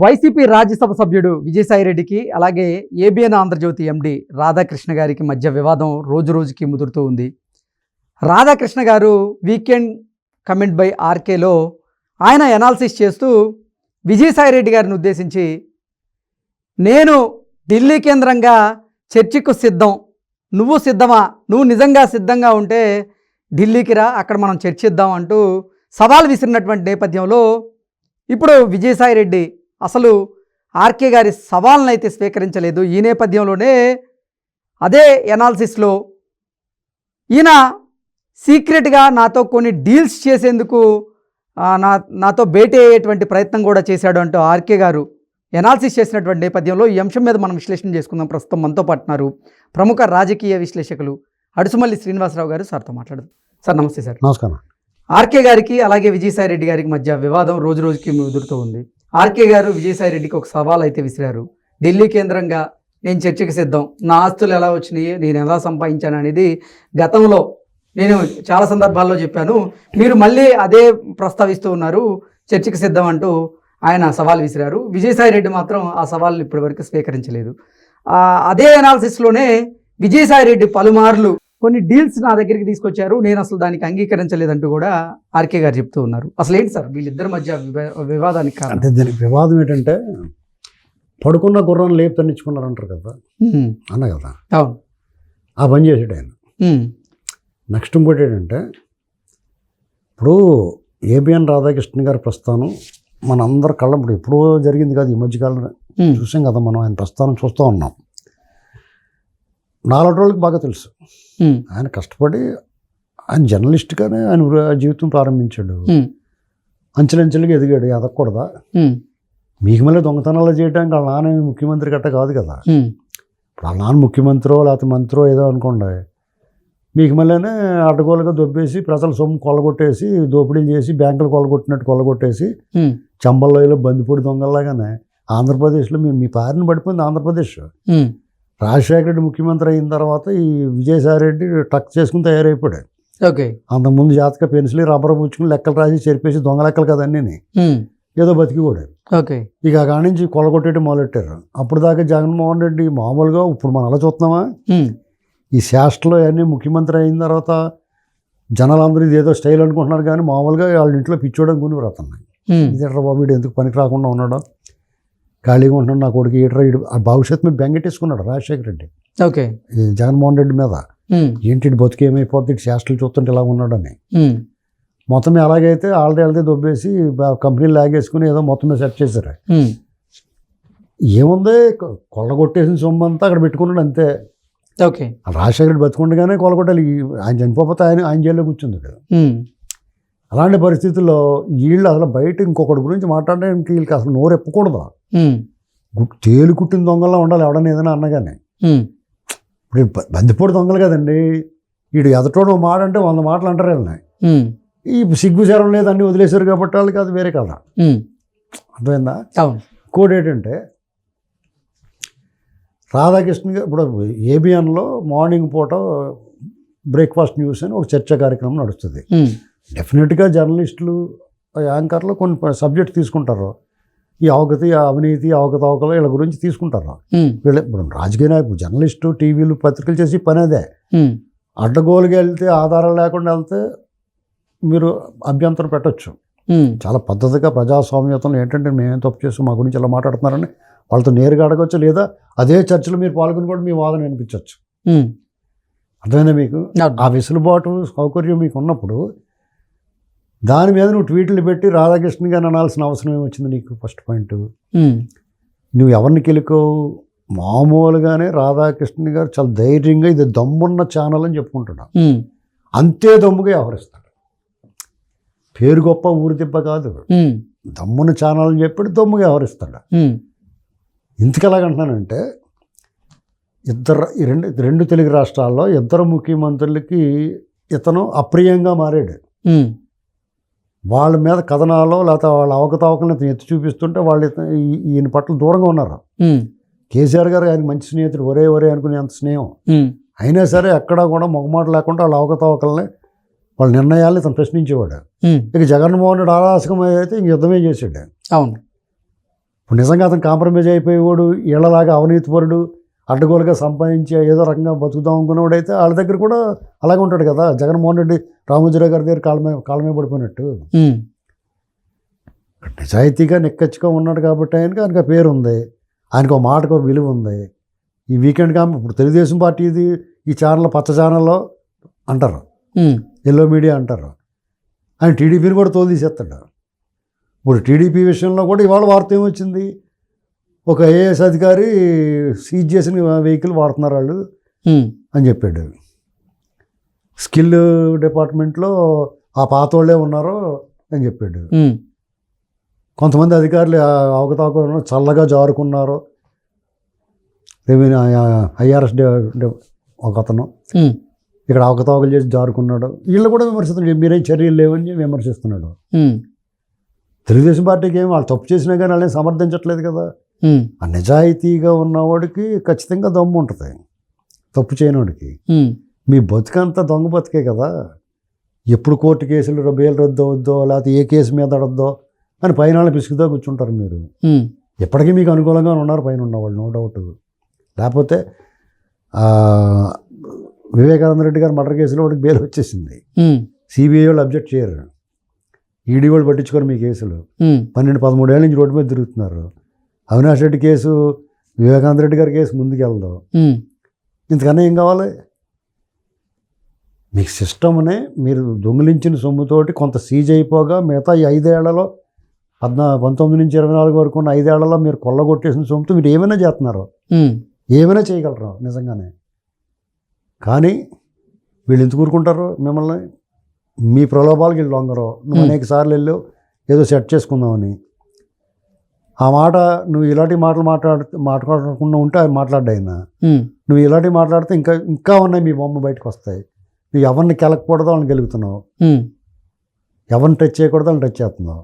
YCP Rajya Sabha సభ్యుడు విజయసాయిరెడ్డికి అలాగే ABN Andhra Jyothi ఎండి రాధాకృష్ణ గారికి మధ్య వివాదం రోజు రోజుకి ముదురుతూ ఉంది. రాధాకృష్ణ గారు వీకెండ్ కమెంట్ బై ఆర్కేలో ఆయన ఎనాలిసిస్ చేస్తూ విజయసాయిరెడ్డి గారిని ఉద్దేశించి నేను ఢిల్లీ కేంద్రంగా చర్చకు సిద్ధం. నువ్వు సిద్ధమా? నువ్వు నిజంగా సిద్ధంగా ఉంటే ఢిల్లీకి రా అక్కడ మనం చర్చిద్దాం అంటూ సవాల్ విసిరినటువంటి నేపథ్యంలో ఇప్పుడు విజయసాయిరెడ్డి అసలు ఆర్కే గారి సవాల్ని అయితే స్వీకరించలేదు. ఈ నేపథ్యంలోనే అదే ఎనాలిసిస్లో ఈయన సీక్రెట్గా నాతో కొన్ని డీల్స్ చేసేందుకు నా నాతో భేటీ అయ్యేటువంటి ప్రయత్నం కూడా చేశాడు అంటూ ఆర్కే గారు ఎనాలిసిస్ చేసినటువంటి నేపథ్యంలో ఈ అంశం మీద మనం విశ్లేషణ చేసుకుందాం. ప్రస్తుతం మనతో పాటున్నారు ప్రముఖ రాజకీయ విశ్లేషకులు అడుసుమల్లి శ్రీనివాసరావు గారు. సార్తో మాట్లాడదు. సార్ నమస్తే సార్. నమస్కారం. ఆర్కే గారికి అలాగే విజయసాయి రెడ్డి గారికి మధ్య వివాదం రోజు రోజుకి ముదురుతూ ఉంది. ఆర్కే గారు విజయసాయి రెడ్డికి ఒక సవాల్ అయితే విసిరారు. ఢిల్లీ కేంద్రంగా నేను చర్చకు సిద్ధం. నా ఆస్తులు ఎలా వచ్చినాయి? నేను ఎలా సంపాదించాను అనేది గతంలో నేను చాలా సందర్భాల్లో చెప్పాను. మీరు మళ్ళీ అదే ప్రస్తావిస్తూ ఉన్నారు. చర్చకు సిద్ధం అంటూ ఆయన సవాల్ విసిరారు. విజయసాయి రెడ్డి మాత్రం ఆ సవాల్ని ఇప్పటివరకు స్వీకరించలేదు. అదే అనాలిసిస్లోనే విజయసాయి రెడ్డి పలుమార్లు కొన్ని డీల్స్ నా దగ్గరికి తీసుకొచ్చారు. నేను అసలు దానికి అంగీకరించలేదంటూ కూడా ఆర్కే గారు చెప్తూ ఉన్నారు. అసలు ఏంటి సార్ వీళ్ళిద్దరి మధ్య వివా- వివాదానికి అంటే దీనికి వివాదం ఏంటంటే పడుకున్న గుర్రం లేపు తన్నించుకున్నారు అంటారు కదా అన్న కదా? అవును. ఆ పని చేసాడు ఆయన. నెక్స్ట్ ఇంకోటి ఏంటంటే ఇప్పుడు ఏబిఎన్ రాధాకృష్ణ గారి ప్రస్థానం మన అందరి కళ్ళ ఇప్పుడు ఎప్పుడో జరిగింది కాదు ఈ మధ్యకాలంలో చూసాం కదా మనం ఆయన ప్రస్థానం చూస్తూ ఉన్నాం. నాలుగు రోజులకు బాగా తెలుసు. ఆయన కష్టపడి ఆయన జర్నలిస్ట్గానే ఆయన జీవితం ప్రారంభించాడు. అంచెలంచెలుగా ఎదిగాడు ఎదగకూడదా? మీకు మళ్ళీ దొంగతనాలు చేయడానికి వాళ్ళ నాన్న ముఖ్యమంత్రి గట్ట కాదు కదా? ఇప్పుడు వాళ్ళ నాన్న ముఖ్యమంత్రో లేకపోతే మంత్రో ఏదో అనుకోండి. మీకు మళ్ళీనే అడ్డగోలుగా దొబ్బేసి ప్రజల సొమ్ము కొల్లగొట్టేసి దోపిడీలు చేసి బ్యాంకులు కొల్లగొట్టినట్టు కొల్లగొట్టేసి చంబల్లోయలో బందిపూడి దొంగల్లాగానే ఆంధ్రప్రదేశ్లో మీ మీ పారిన పడిపోయింది ఆంధ్రప్రదేశ్. రాజశేఖర రెడ్డి ముఖ్యమంత్రి అయిన తర్వాత ఈ విజయసాయి రెడ్డి టక్ చేసుకుని తయారైపోయాడు. ఓకే. అంతకుముందు జాతక పెన్సిల్ రబ్బర్ పుచ్చుకుని లెక్కలు రాసి చెరిపేసి దొంగ లెక్కలు కదన్నీ ఏదో బతికి కూడా ఓకే. ఇక కాడి నుంచి కొల్లగొట్టేటి మొదలెట్టారు. అప్పుడు దాకా జగన్మోహన్ రెడ్డి మామూలుగా ఇప్పుడు మనం అలా చూస్తున్నామా? ఈ శాస్త్రలో అన్నీ ముఖ్యమంత్రి అయిన తర్వాత జనాలందరూ ఏదో స్టైల్ అనుకుంటున్నారు కానీ మామూలుగా వాళ్ళ ఇంట్లో పిచ్చోడం కొని వ్రతున్నాయి ఉమ్, ఇది ఎట్రా బాబు వీడు ఎందుకు పనికి రాకుండా ఉన్నాడో? ఖాళీగా ఉంటున్నాడు నా కొడుకు ఈటరా ఇడు ఆ భవిష్యత్తు మీద బెంగెట్టేసుకున్నాడు రాజశేఖర రెడ్డి. ఓకే. జగన్మోహన్ రెడ్డి మీద. ఏంటి బతుకు ఏమైపోద్ది? ఇటు శాస్త్రలు చూస్తుంటే ఇలా ఉన్నాడని. మొత్తం ఎలాగైతే వాళ్ళదే వాళ్ళదే దొబ్బేసి కంపెనీలు లాగేసుకుని ఏదో మొత్తం మీద సెట్ చేశారు. ఏముంది? కొల్లగొట్టేసిన సొమ్ము అంతా అక్కడ పెట్టుకున్నాడు అంతే. ఓకే. రాజశేఖర రెడ్డి బతుకుండగానే కొలగొట్టాలి ఆయన చనిపోతే ఆయన ఆయన జైల్లో కూర్చుంది ఉమ్, అలాంటి పరిస్థితుల్లో వీళ్ళు అసలు బయట ఇంకొకటి గురించి మాట్లాడడానికి వీళ్ళకి అసలు నోరు ఎప్పకూడదు. తేలు కుట్టిన దొంగలా ఉండాలి ఎవడన్నా ఏదైనా అన్నగానే. ఇప్పుడు ఈ బ- బందిపోటు దొంగలు కదండి. వీడు ఎదటోడు మాట అంటే వంద మాటలు అంటారు వీళ్ళని. ఉమ్, ఈ సిగ్గు శరం లేదు అన్నీ వదిలేశారు కాబట్టి వాళ్ళకి అది వేరే కదా. అర్థమైందా? ఇంకోటి ఏంటంటే రాధాకృష్ణ గారు ఇప్పుడు ఏబిఎన్లో మార్నింగ్ పూట బ్రేక్ఫాస్ట్ న్యూస్ అని ఒక చర్చా కార్యక్రమం నడుస్తుంది. డెఫినెట్గా జర్నలిస్టులు యాంకర్లు కొన్ని సబ్జెక్ట్ తీసుకుంటారు. ఈ అవగతి అవినీతి అవకతవకలు వీళ్ళ గురించి తీసుకుంటారు వీళ్ళ. ఇప్పుడు రాజకీయ నాయకులు జర్నలిస్టు టీవీలు పత్రికలు చేసి పని అదే. అడ్డగోలుగా వెళ్తే ఆధారాలు లేకుండా వెళ్తే మీరు అభ్యంతరం పెట్టొచ్చు. చాలా పద్ధతిగా ప్రజాస్వామ్యతలు ఏంటంటే మేమేం తప్పు చేస్తాం మా గురించి ఇలా మాట్లాడుతున్నారని వాళ్ళతో నేరుగా అడగచ్చు లేదా అదే చర్చలో మీరు పాల్గొని కూడా మీ వాదన వినిపించవచ్చు అర్థమైందా మీకు. ఆ వెసులుబాటు సౌకర్యం మీకు ఉన్నప్పుడు దాని మీద నువ్వు ట్వీట్లు పెట్టి రాధాకృష్ణ గారిని అనాల్సిన అవసరం ఏమొచ్చింది నీకు? ఫస్ట్ పాయింట్ నువ్వు ఎవరిని కెలుకోవు? మామూలుగానే రాధాకృష్ణ గారు చాలా ధైర్యంగా ఇది దమ్మున్న ఛానల్ అని చెప్పుకుంటున్నాడు ఉమ్, అంతే దమ్ముగా వ్యవహరిస్తాడు పేరు గొప్ప ఊరి దెబ్బ కాదు. దమ్మున్న ఛానల్ అని చెప్పి దమ్ముగా వ్యవహరిస్తాడు ఉమ్, ఇంతకు ఎలాగంటున్నానంటే ఇద్దరు రెండు రెండు తెలుగు రాష్ట్రాల్లో ఇద్దరు ముఖ్యమంత్రులకి ఇతను అప్రియంగా మారాడు. వాళ్ళ మీద కథనాలు లేకపోతే వాళ్ళ అవకతవకలను ఎత్తి చూపిస్తుంటే వాళ్ళు ఈయన పట్ల దూరంగా ఉన్నారు. కేసీఆర్ గారు ఆయన మంచి స్నేహితుడు ఒరే ఒరే అనుకునే అంత స్నేహం. అయినా సరే ఎక్కడా కూడా మొగమాట లేకుండా వాళ్ళ అవకతవకల్ని వాళ్ళ నిర్ణయాల్ని ఇతను ప్రశ్నించేవాడు. ఇక జగన్మోహన్ రెడ్డి ఆరాసకం అయితే ఇంక యుద్ధమే చేసాడు అవును. ఇప్పుడు నిజంగా అతను కాంప్రమైజ్ అయిపోయేవాడు వీళ్ళలాగా అవినీతిపరుడు అడ్డగోలుగా సంపాదించి ఏదో రకంగా బతుకుదాం అనుకునేవాడు అయితే వాళ్ళ దగ్గర కూడా అలాగే ఉంటాడు కదా. జగన్మోహన్ రెడ్డి రామోజీరావు గారి దగ్గర కాలమే కాలమే పడిపోయినట్టు. నిజాయితీగా నిక్కచ్చిగా ఉన్నాడు కాబట్టి ఆయనకి ఆయనకు పేరు ఉంది. ఆయనకు ఒక మాటకు ఒక విలువ ఉంది. ఈ వీకెండ్ కామ్ ఇప్పుడు తెలుగుదేశం పార్టీ ఇది ఈ ఛానల్ పచ్చ ఛానల్లో అంటారు. ఎల్లో మీడియా అంటారు. ఆయన టీడీపీని కూడా తోలు తీసేస్తాడు. ఇప్పుడు టీడీపీ విషయంలో కూడా ఇవాళ వార్త ఏమొచ్చింది? ఒక ఐఏఎస్ అధికారి సీజ్ చేసిన వెహికల్ వాడుతున్నారు వాళ్ళు అని చెప్పాడు. స్కిల్ డిపార్ట్మెంట్లో ఆ పాత వాళ్ళే ఉన్నారు అని చెప్పాడు. కొంతమంది అధికారులు ఆ అవకతవకలు చల్లగా జారుకున్నారు రెవెన్యూ ఐఆర్ఎస్ ఒక అతను ఇక్కడ అవకతవకలు చేసి జారుకున్నాడు. వీళ్ళు కూడా విమర్శిస్తున్నాడు మీరేం చర్యలు లేవని విమర్శిస్తున్నాడు. తెలుగుదేశం పార్టీకి ఏం వాళ్ళు తప్పు చేసినా కానీ వాళ్ళని సమర్థించట్లేదు కదా. ఆ నిజాయితీగా ఉన్నవాడికి ఖచ్చితంగా దమ్ము ఉంటుంది. తప్పు చేయనివాడికి మీ బతుకంతా దొంగ బతికే కదా. ఎప్పుడు కోర్టు కేసులు బెయిల్ రద్దు అవుద్దో లేకపోతే ఏ కేసు మీద అడద్దో అని పైన పిసుకుతో కూర్చుంటారు మీరు. ఎప్పటికీ మీకు అనుకూలంగా ఉన్నారు పైన ఉన్నవాళ్ళు నో డౌట్. లేకపోతే వివేకానంద రెడ్డి గారు మర్డర్ కేసులో వాడికి బెయిల్ వచ్చేసింది. సిబిఐ వాళ్ళు అబ్జెక్ట్ చేయరు. ఈడీ వాళ్ళు పట్టించుకోరు మీ కేసులు. పన్నెండు పదమూడేళ్ళ నుంచి రోడ్డు మీద తిరుగుతున్నారు. అవినాష్ రెడ్డి కేసు వివేకానంద రెడ్డి గారి కేసు ముందుకు వెళ్దాం. ఇంతకన్నా ఏం కావాలి? మీకు సిస్టమ్నే మీరు దొంగిలించిన సొమ్ముతోటి కొంత సీజ్ అయిపోగా మిగతా ఈ ఐదేళ్ళలో పద్నా పంతొమ్మిది నుంచి ఇరవై నాలుగు వరకు ఉన్న ఐదేళ్ళలో మీరు కొల్లగొట్టేసిన సొమ్ముతో మీరు ఏమైనా చేస్తున్నారు? ఏమైనా చేయగలరు నిజంగానే? కానీ వీళ్ళు ఎందుకు ఊరుకుంటారు మిమ్మల్ని? మీ ప్రలోభాలకి వీళ్ళు లొంగరు. నువ్వు. అనేక సార్లు వెళ్ళావు ఏదో సెట్ చేసుకుందామని. ఆ మాట నువ్వు ఇలాంటి మాటలు మాట్లాడు మాట్లాడకుండా ఉంటే అది మాట్లాడ్డాయినా. నువ్వు ఇలాంటివి మాట్లాడితే ఇంకా ఇంకా ఉన్నాయి మీ బొమ్మ బయటకు వస్తాయి నువ్వు ఎవరిని కెలకకూడదో వాళ్ళని గెలుగుతున్నావు ఎవరిని టచ్ చేయకూడదో వాళ్ళని టచ్ చేస్తున్నావు.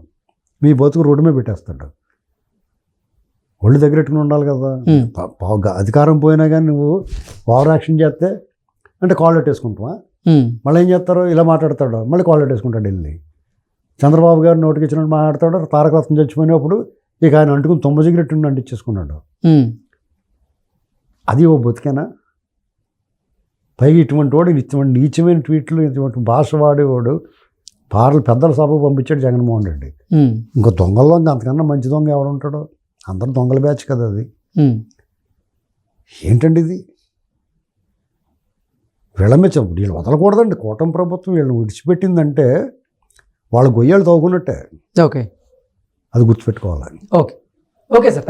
మీ బతుకు రోడ్డు మీద పెట్టేస్తాడు. ఒళ్ళు దగ్గరెట్టుకుని ఉండాలి కదా. అధికారం పోయినా కానీ నువ్వు ఓవర్ యాక్షన్ చేస్తే అంటే కాల్ పెట్టేసుకుంటావా మళ్ళీ ఏం చేస్తారు? ఇలా మాట్లాడతాడు. మళ్ళీ కాల్ పెట్టేసుకుంటాడు వెళ్ళి చంద్రబాబు గారు నోటికి ఇచ్చినట్టు మాట్లాడతాడు. తారక రత్నం చచ్చిపోయినప్పుడు ఇక ఆయన అంటుకుని తొమ్మిది సిగరెట్ అంటించేసుకున్నాడు. ఉమ్, అది ఓ బతికేనా? పైగా ఇటువంటి వాడు ఇటువంటి నీచమైన ట్వీట్లు ఇటువంటి భాష వాడేవాడు పార్లు పెద్దల సభకు పంపించాడు జగన్మోహన్ రెడ్డి. ఇంకో దొంగల్లో అంతకన్నా మంచి దొంగ ఎవడుంటాడో అందరు దొంగల బ్యాచ్ కదా అది. ఏంటండి ఇది? చెప్పు వీళ్ళు వదలకూడదండి. కూటమి ప్రభుత్వం వీళ్ళని విడిచిపెట్టిందంటే వాళ్ళ గొయ్యాలు తవ్వుకున్నట్టే. ఓకే. అది గుర్తుపెట్టుకోవాలి. ఓకే. Okay sir.